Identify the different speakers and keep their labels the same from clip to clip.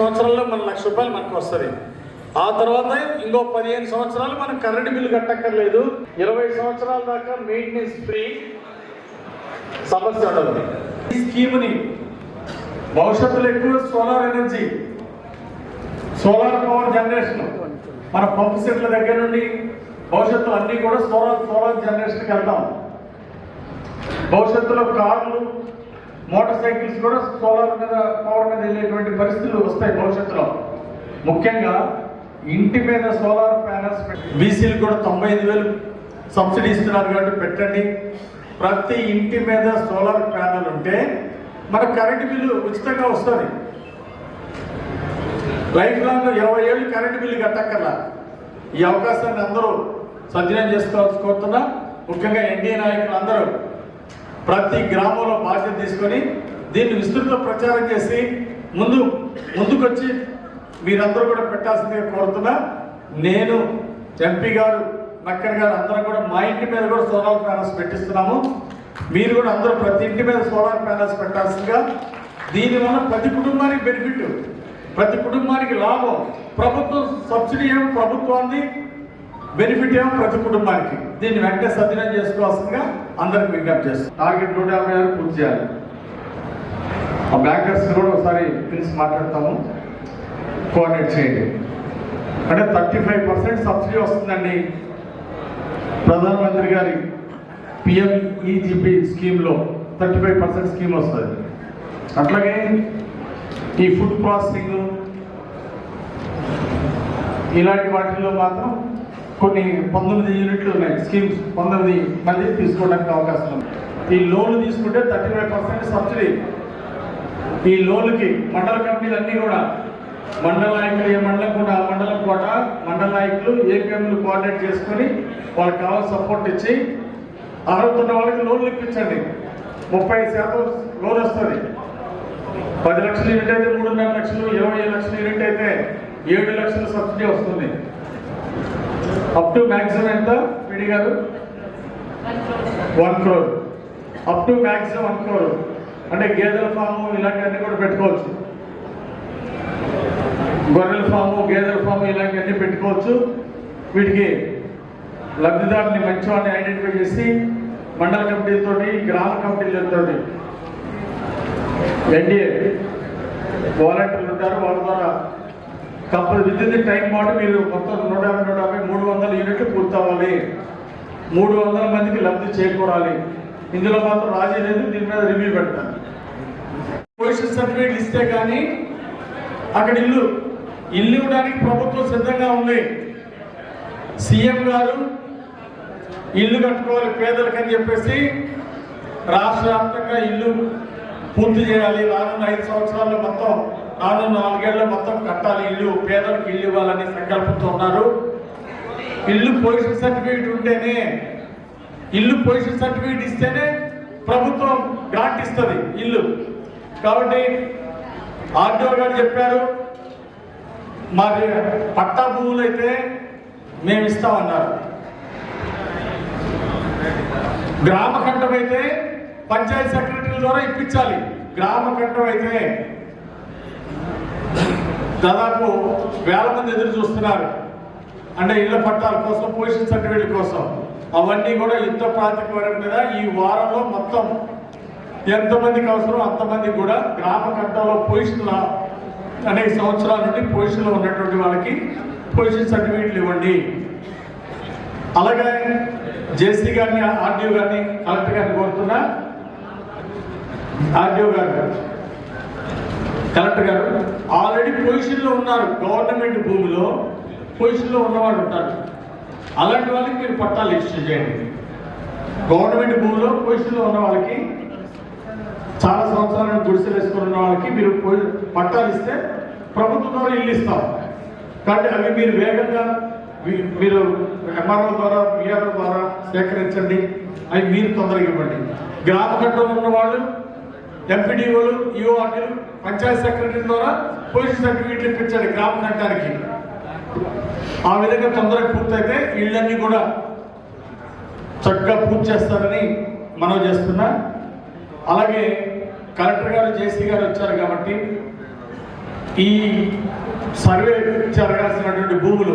Speaker 1: సంవత్సరాల్లో మన లక్ష రూపాయలు మనకు వస్తుంది. ఆ తర్వాత ఇంకో పదిహేను సంవత్సరాలు మనం కరెంటు బిల్లు కట్టక్కర్లేదు. ఇరవై సంవత్సరాల దాకా మెయింటెనెన్స్ ఫ్రీ సమస్య ఉండదు. ఈ స్కీమ్ని భవిష్యత్తులో ఎక్కువ solar energy solar power generation మన పంప్ సెట్ల దగ్గర నుండి భవిష్యత్తులో అన్ని కూడా సోలార్ సోలార్ జనరేషన్కి వెళ్తాం. భవిష్యత్తులో కార్లు మోటార్ సైకిల్స్ కూడా సోలార్ మీద పవర్ మీద వెళ్ళేటువంటి పరిస్థితులు వస్తాయి భవిష్యత్తులో. ముఖ్యంగా ఇంటి మీద సోలార్ ప్యానల్స్ బీసీలు కూడా తొంభై ఐదు వేలు సబ్సిడీ ఇస్తున్నారు కాబట్టి పెట్టండి. ప్రతి ఇంటి మీద సోలార్ ప్యానల్ ఉంటే మన కరెంటు బిల్లు ఉచితంగా వస్తుంది. లైఫ్ లాంగ్ ఇరవై ఏళ్ళు కరెంటు బిల్లు కట్టక్కర్లా. ఈ అవకాశాన్ని అందరూ సద్వినియోగం చేసుకోవాల్సి కోరుతున్నా. ముఖ్యంగా ఎన్డీఏ నాయకులు అందరూ ప్రతి గ్రామంలో బాధ్యత తీసుకొని దీన్ని విస్తృత ప్రచారం చేసి ముందు ముందుకొచ్చి మీరందరూ కూడా పెట్టాల్సిందిగా కోరుతున్నా. నేను ఎంపీ గారు నక్కడి గారు అందరం కూడా మా ఇంటి మీద కూడా సోలార్ ప్యానల్స్ పెట్టిస్తున్నాము. మీరు కూడా అందరూ ప్రతి ఇంటి మీద సోలార్ ప్యానల్స్ పెట్టాల్సిందిగా. దీనివల్ల ప్రతి కుటుంబానికి బెనిఫిట్ ప్రతి కుటుంబానికి లాభం. ప్రభుత్వం సబ్సిడీ ఏమో ప్రభుత్వాన్ని బెనిఫిట్ ఏమో ప్రతి కుటుంబానికి. దీన్ని వెంటనే సద్వినియోగం చేసుకోవాల్సిందిగా అందరికి విజ్ఞప్తి చేస్తాం టార్గెట్ నూట యాభై ఆరు పూర్తి చేయాలి. ఆ బ్యాంకర్స్ కూడా ఒకసారి పిలిచి మాట్లాడతాము. కోఆర్డినేట్ చేయండి. అంటే థర్టీ ఫైవ్ పర్సెంట్ సబ్సిడీ వస్తుందండి. ప్రధానమంత్రి గారి పిఎంఈజిపి స్కీమ్లో థర్టీ ఫైవ్ పర్సెంట్ స్కీమ్ వస్తుంది. అట్లాగే ఈ ఫుడ్ ప్రాసెసింగ్ ఇలాంటి వాటిల్లో మాత్రం కొన్ని పంతొమ్మిది యూనిట్లు ఉన్నాయి స్కీమ్స్ పంతొమ్మిది మంది తీసుకోవడానికి అవకాశం ఉంది. ఈ లోన్లు తీసుకుంటే థర్టీ ఫైవ్ పర్సెంట్ సబ్సిడీ. ఈ లోన్కి మండల కంపెనీలు అన్నీ కూడా మండల నాయకులు ఏ మండలం కూడా ఆ మండలం కోట మండల నాయకులు ఏపీఎంలు కోఆర్డినేట్ చేసుకొని వాళ్ళకి కావాల్సిన సపోర్ట్ ఇచ్చి అర్హత ఉన్న వాళ్ళకి లోన్లు ఇప్పించండి. ముప్పై శాతం లోన్ వస్తుంది. పది లక్షల యూనిట్ అయితే మూడున్నర లక్షలు ఇరవై ఐదు లక్షల యూనిట్ అయితే ఏడు లక్షల సబ్సిడీ వస్తుంది. అప్ టు మ్యాక్సిమం ఎంత? PD garu? One crore up to maximum one crore అంటే గేదెల ఫాము ఇలాంటివన్నీ కూడా పెట్టుకోవచ్చు. గొర్రెల ఫాము గేదెల ఫాము ఇలాంటివన్నీ పెట్టుకోవచ్చు. వీటికి లబ్ధిదారుని మంచివాడిని ఐడెంటిఫై చేసి మండల కమిటీలతో గ్రామ కమిటీలతో ఎన్డీఏ వాలంటీర్లు ఉంటారు వాళ్ళ ద్వారా కంపల్ విత్ ది టైం పాటు మీరు మొత్తం నూట యాభై నూట యాభై మూడు వందల యూనిట్లు పూర్తవ్వాలి మూడు వందల మందికి లబ్ధి చేకూరాలి. ఇందులో మాత్రం రాజీ లేదు దీని మీద రివ్యూ పెడతాను పొజిషన్ సర్టిఫికేట్ ఇస్తే కానీ అక్కడ ఇల్లు ఇల్లు ఇవ్వడానికి ప్రభుత్వం సిద్ధంగా ఉంది. సీఎం గారు ఇల్లు కట్టుకోవాలి పేదలకని చెప్పేసి రాష్ట్ర వ్యాప్తంగా ఇల్లు పూర్తి చేయాలి. రానున్న ఐదు సంవత్సరాల్లో మొత్తం నాలుగు నాలుగేళ్ళ మొత్తం కట్టాలి ఇల్లు పేదలకు ఇల్లు ఇవ్వాలని సంకల్పంతో ఉన్నారు. ఇల్లు పొజిషన్ సర్టిఫికేట్ ఉంటేనే ఇల్లు పొజిషన్ సర్టిఫికేట్ ఇస్తేనే ప్రభుత్వం గ్రాంట్ ఇస్తుంది ఇల్లు. కాబట్టి ఆర్డీఓ గారు చెప్పారు మాది పట్టా భూములు అయితే మేము ఇస్తామన్నారు. గ్రామ కంఠం అయితే పంచాయత్ సెక్రటరీల ద్వారా ఇప్పించాలి. గ్రామ కంఠం అయితే దాదాపు వేల మంది ఎదురు చూస్తున్నారు. అంటే ఇళ్ళ పట్టాల కోసం పొజిషన్ సర్టిఫికేట్ కోసం. అవన్నీ కూడా యుద్ధ ప్రాతిపదిక మీద ఈ వారంలో మొత్తం ఎంతమందికి అవసరం అంతమంది కూడా గ్రామ కట్టలో పొజిషన్ అనేక సంవత్సరాల నుండి పొజిషన్లో ఉన్నటువంటి వాళ్ళకి పొజిషన్ సర్టిఫికేట్లు ఇవ్వండి. అలాగే జేసీ గారిని ఆర్డీఓ గారిని కలెక్టర్ గారిని కోరుతున్నా. ఆర్డీఓ గారు. కలెక్టర్ గారు ఆల్రెడీ పొజిషన్లో ఉన్నారు. గవర్నమెంట్ భూమిలో పొజిషన్లో ఉన్నవాళ్ళు ఉంటారు. అలాంటి వాళ్ళకి మీరు పట్టాలు ఇష్యూ చేయండి. గవర్నమెంట్ భూమిలో పొజిషన్లో ఉన్న వాళ్ళకి చాలా సంవత్సరాలు గుడిసెలు వేసుకుని ఉన్న వాళ్ళకి మీరు పట్టాలు ఇస్తే ప్రభుత్వం ద్వారా ఇల్లు ఇస్తాం. కాబట్టి అవి మీరు వేగంగా మీ- మీరు ఎంఆర్ఓ ద్వారా విఆర్ఓ ద్వారా సేకరించండి. అవి మీరు తొందరగా ఇవ్వండి. గ్రామ కట్టలో ఉన్న వాళ్ళు ఎంపీడీఓలు ఈఓఆర్డీలు పంచాయత్ సెక్రటరీ ద్వారా పొజిషన్ సర్టిఫికేట్లు ఇప్పించాలి గ్రామ కట్టానికి. ఆ విధంగా తొందరగా పూర్తయితే ఇళ్ళన్నీ కూడా చక్కగా పూర్తి చేస్తారని మనం చేస్తున్నా. అలాగే కలెక్టర్ గారు జేసీ గారు వచ్చారు కాబట్టి ఈ సర్వే జరగాల్సినటువంటి భూములు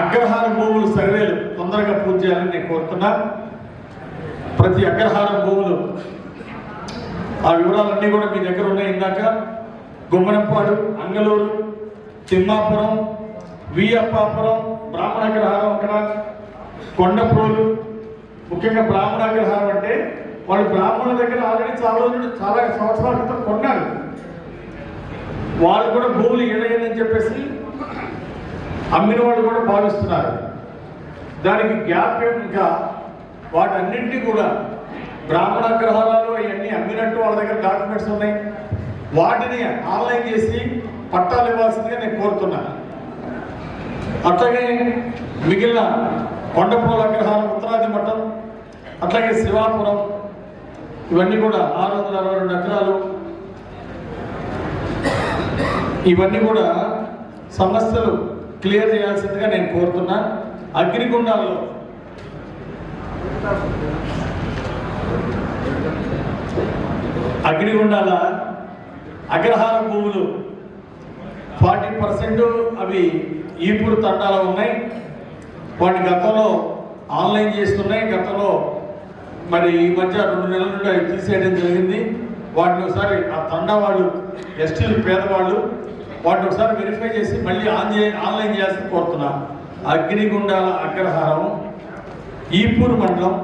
Speaker 1: అగ్రహార భూములు సర్వేలు తొందరగా పూర్తి చేయాలని నేను కోరుతున్నా. ప్రతి అగ్రహారం భూములు ఆ వివరాలన్నీ కూడా మీ దగ్గర ఉన్నాయి ఇందాక. గుమ్మనపాడు అంగలూరు తిమ్మాపురం వి అప్పాపురం బ్రాహ్మణ అగ్రహారం అక్కడ. కొండప్రోలు ముఖ్యంగా బ్రాహ్మణగ్రహారం అంటే వాళ్ళు బ్రాహ్మణుల దగ్గర ఆల్రెడీ చాలా రోజులు చాలా సంవత్సరాల క్రితం కొన్నారు. వాళ్ళు కూడా భూములు ఇవ్వలేదని చెప్పేసి అమ్మిన వాళ్ళు కూడా భావిస్తున్నారు. దానికి గ్యాప్ ఇంకా వాటన్నింటినీ కూడా బ్రాహ్మణ గ్రహాలు అవన్నీ అమ్మినట్టు వాళ్ళ దగ్గర డాక్యుమెంట్స్ ఉన్నాయి. వాటిని ఆన్లైన్ చేసి పట్టాలు ఇవ్వాల్సిందిగా నేను కోరుతున్నాను అట్లాగే మిగిలిన కొండపూల అగ్రహారం ఉత్తరాది మఠం అట్లాగే శివాపురం ఇవన్నీ కూడా ఆరు వందల అరవై రెండు ఎకరాలు. ఇవన్నీ కూడా సమస్యలు క్లియర్ చేయాల్సిందిగా నేను కోరుతున్నా. అగ్నిగుండాల్లో అగ్నిగుండాల అగ్రహార భూములు ఫార్టీ పర్సెంట్ అవి ఈపూరు తండాలో ఉన్నాయి. వాటి గతంలో ఆన్లైన్ చేస్తున్నాయి. గతంలో మరి ఈ మధ్య రెండు నెలల నుండి అవి తీసేయడం జరిగింది. వాటిని ఒకసారి ఆ తండా వాళ్ళు ఎస్టీలు పేదవాళ్ళు వాటిని ఒకసారి వెరిఫై చేసి మళ్ళీ ఆన్ చే ఆన్లైన్ చేయాల్సి కోరుతున్నాం. అగ్నిగుండాల అగ్రహారం ఈపూరు మండలం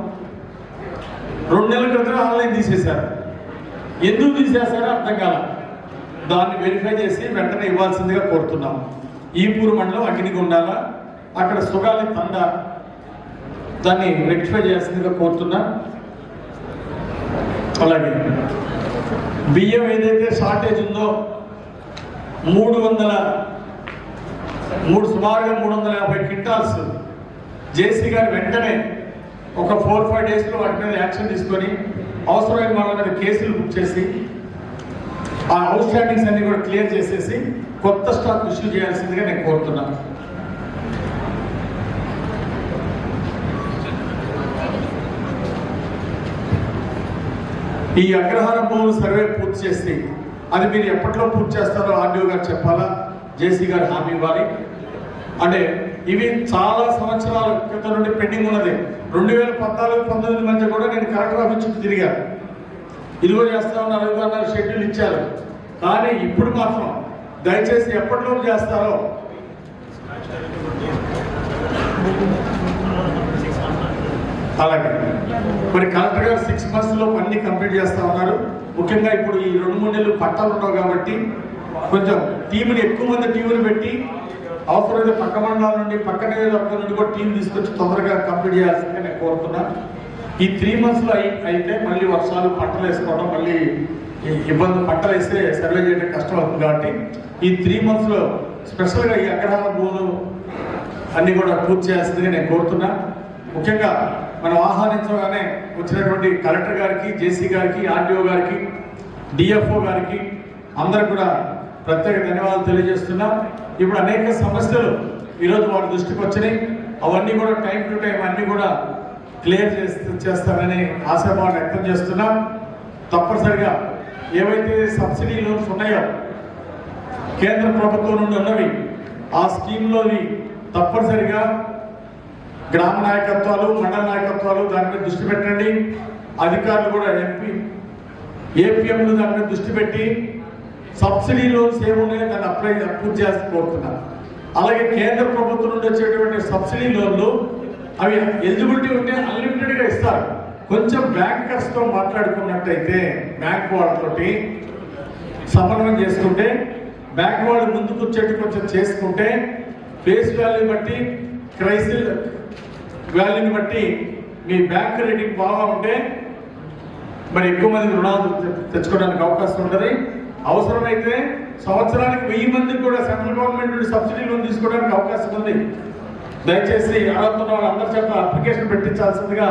Speaker 1: రెండు నెలల క్రితం ఆన్లైన్ తీసేశారు. ఎందుకు తీసేశారో అర్థం కాల. దాన్ని వెరిఫై చేసి వెంటనే ఇవ్వాల్సిందిగా కోరుతున్నాం. ఈపూరు మండలం అగ్నిగుండాల అక్కడ సుగాలి తండ దాన్ని రెక్టిఫై చేయాల్సిందిగా కోరుతున్నా. అలాగే బియ్యం ఏదైతే షార్టేజ్ ఉందో మూడు వందల మూడు సుమారుగా మూడు వందల యాభై క్వింటాల్స్ జేసీ గారు వెంటనే ఒక ఫోర్ ఫైవ్ డేస్లో వాటి మీద యాక్షన్ తీసుకొని అవసరమైన వాళ్ళ మీద కేసులు బుక్ చేసి ఆ అవుట్ స్టాండింగ్స్ అన్ని కూడా క్లియర్ చేసేసి కొత్త స్టాక్ ఇష్యూ చేయాల్సిందిగా నేను కోరుతున్నాను ఈ అగ్రహార భూములు సర్వే పూర్తి చేసి అది మీరు ఎప్పట్లో పూర్తి చేస్తారో ఆర్డీఓ గారు చెప్పాలా? జేసీ గారు హామీ ఇవ్వాలి. అంటే ఇవి చాలా సంవత్సరాల క్రితం నుండి పెండింగ్ ఉన్నది. రెండు వేల పద్నాలుగు పంతొమ్మిది మధ్య కూడా నేను కరెక్ట్గా ఆఫీస్ తిరిగాను ఇదిగో చేస్తా ఉన్నారు ఇదిగో అన్నారు షెడ్యూల్ ఇచ్చారు. కానీ ఇప్పుడు మాత్రం దయచేసి ఎప్పటిలో చేస్తారో? అలాగే. మరి కలెక్టర్ గారు సిక్స్ మంత్స్లో అన్ని కంప్లీట్ చేస్తా ఉన్నారు. ముఖ్యంగా ఇప్పుడు ఈ రెండు మూడు నెలలు పట్టాలు ఉండవు కాబట్టి కొంచెం టీముని ఎక్కువ మంది టీములు పెట్టి అవసరమైతే పక్క మండలాల నుండి పక్క నియోజకవర్గం నుండి కూడా టీం తీసుకొచ్చి తొందరగా కంప్లీట్ చేయాల్సిందిగా నేను కోరుతున్నాను ఈ త్రీ మంత్స్లో అయి- అయితే మళ్ళీ వర్షాలు పంటలు వేసుకోవడం మళ్ళీ ఇబ్బంది పంటలు వేస్తే సర్వే చేయడం కష్టం అవుతుంది కాబట్టి ఈ త్రీ మంత్స్లో స్పెషల్గా ఈ అగ్రహార భూములు అన్నీ కూడా పూర్తి చేయాల్సిందిగా నేను కోరుతున్నా. ముఖ్యంగా మనం ఆహ్వానించగానే వచ్చినటువంటి కలెక్టర్ గారికి జేసీ గారికి ఆర్డీఓ గారికి డిఎఫ్ఓ గారికి అందరికి కూడా ప్రత్యేక ధన్యవాదాలు తెలియజేస్తున్నాం. ఇప్పుడు అనేక సమస్యలు ఈరోజు వారి దృష్టికి వచ్చినాయి. అవన్నీ కూడా టైం టు టైం అన్ని కూడా క్లియర్ చేస్తూ చేస్తారని ఆశాభావం వ్యక్తం చేస్తున్నాం. తప్పనిసరిగా ఏవైతే సబ్సిడీ లోన్స్ ఉన్నాయో కేంద్ర ప్రభుత్వం నుండి ఉన్నవి ఆ స్కీమ్లోని తప్పనిసరిగా గ్రామ నాయకత్వాలు మండల నాయకత్వాలు దాని మీద దృష్టి పెట్టండి. అధికారులు కూడా ఎంపీ ఏపీఎంలు దాని మీద దృష్టి పెట్టి సబ్సిడీ లోన్స్ ఏమున్నాయో దాన్ని అప్లై అప్రూవ్ చేసి కోరుతున్నారు అలాగే కేంద్ర ప్రభుత్వం నుండి వచ్చేటువంటి సబ్సిడీ లోన్లు అవి ఎలిజిబిలిటీ ఉంటే అన్లిమిటెడ్గా ఇస్తారు. కొంచెం బ్యాంకర్స్తో మాట్లాడుకున్నట్టయితే బ్యాంక్ వాళ్ళతోటి సమన్వయం చేసుకుంటే బ్యాంక్ వాళ్ళు ముందుకు వచ్చేట్టు కొంచెం చేసుకుంటే ఫేస్ వాల్యూ బట్టి క్రైసిల్ వాల్యూని బట్టి మీ బ్యాంక్ రేటింగ్ బాగా ఉంటే మరి ఎక్కువ మంది రుణాలు తెచ్చుకోవడానికి అవకాశం ఉంటుంది. అవసరమైతే సంవత్సరానికి వెయ్యి మందికి కూడా సెంట్రల్ గవర్నమెంట్ నుండి సబ్సిడీ లోన్ తీసుకోవడానికి అవకాశం ఉంది. దయచేసి అర్హత ఉన్న వాళ్ళందరి చేత అప్లికేషన్ పెట్టించాల్సిందిగా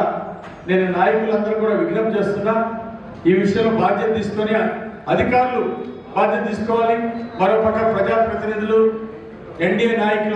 Speaker 1: నేను నాయకులందరూ కూడా విజ్ఞప్తి చేస్తున్నా. ఈ విషయంలో బాధ్యత తీసుకొని అధికారులు బాధ్యత తీసుకోవాలి. మరోపక్క ప్రజాప్రతినిధులు ఎన్డీఏ నాయకులు